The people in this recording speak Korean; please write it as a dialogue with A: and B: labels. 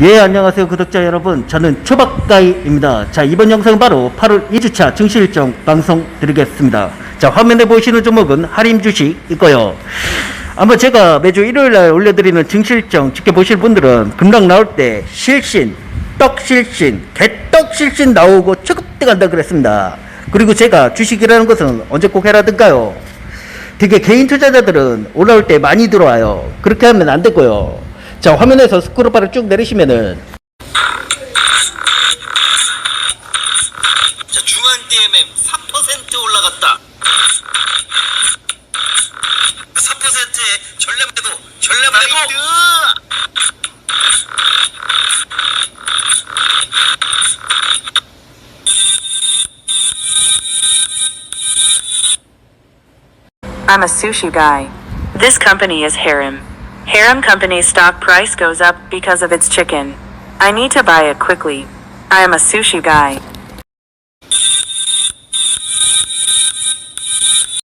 A: 예, 안녕하세요, 구독자 여러분. 저는 초박가이입니다. 자, 이번 영상은 바로 8월 2주차 증시 일정 방송 드리겠습니다. 자, 화면에 보시는 종목은 할인 주식 있고요. 아마 제가 매주 일요일 날 올려드리는 증시 일정 지켜보실 분들은 급락 나올 때 실신, 떡실신, 개떡실신 나오고 초급대 간다 그랬습니다. 그리고 제가 주식이라는 것은 언제 꼭 해라든가요. 되게 개인 투자자들은 올라올 때 많이 들어와요. 그렇게 하면 안 되고요. 자, 화면에서 스크롤바를 쭉 내리시면은
B: 자, 중앙 DMM 4% 올라갔다. 4%에 전략매도, 전략매도.
C: I'm a sushi guy. This company is Harem. Harem Company's stock price goes up because of its chicken. I need to buy it quickly. I am a sushi guy.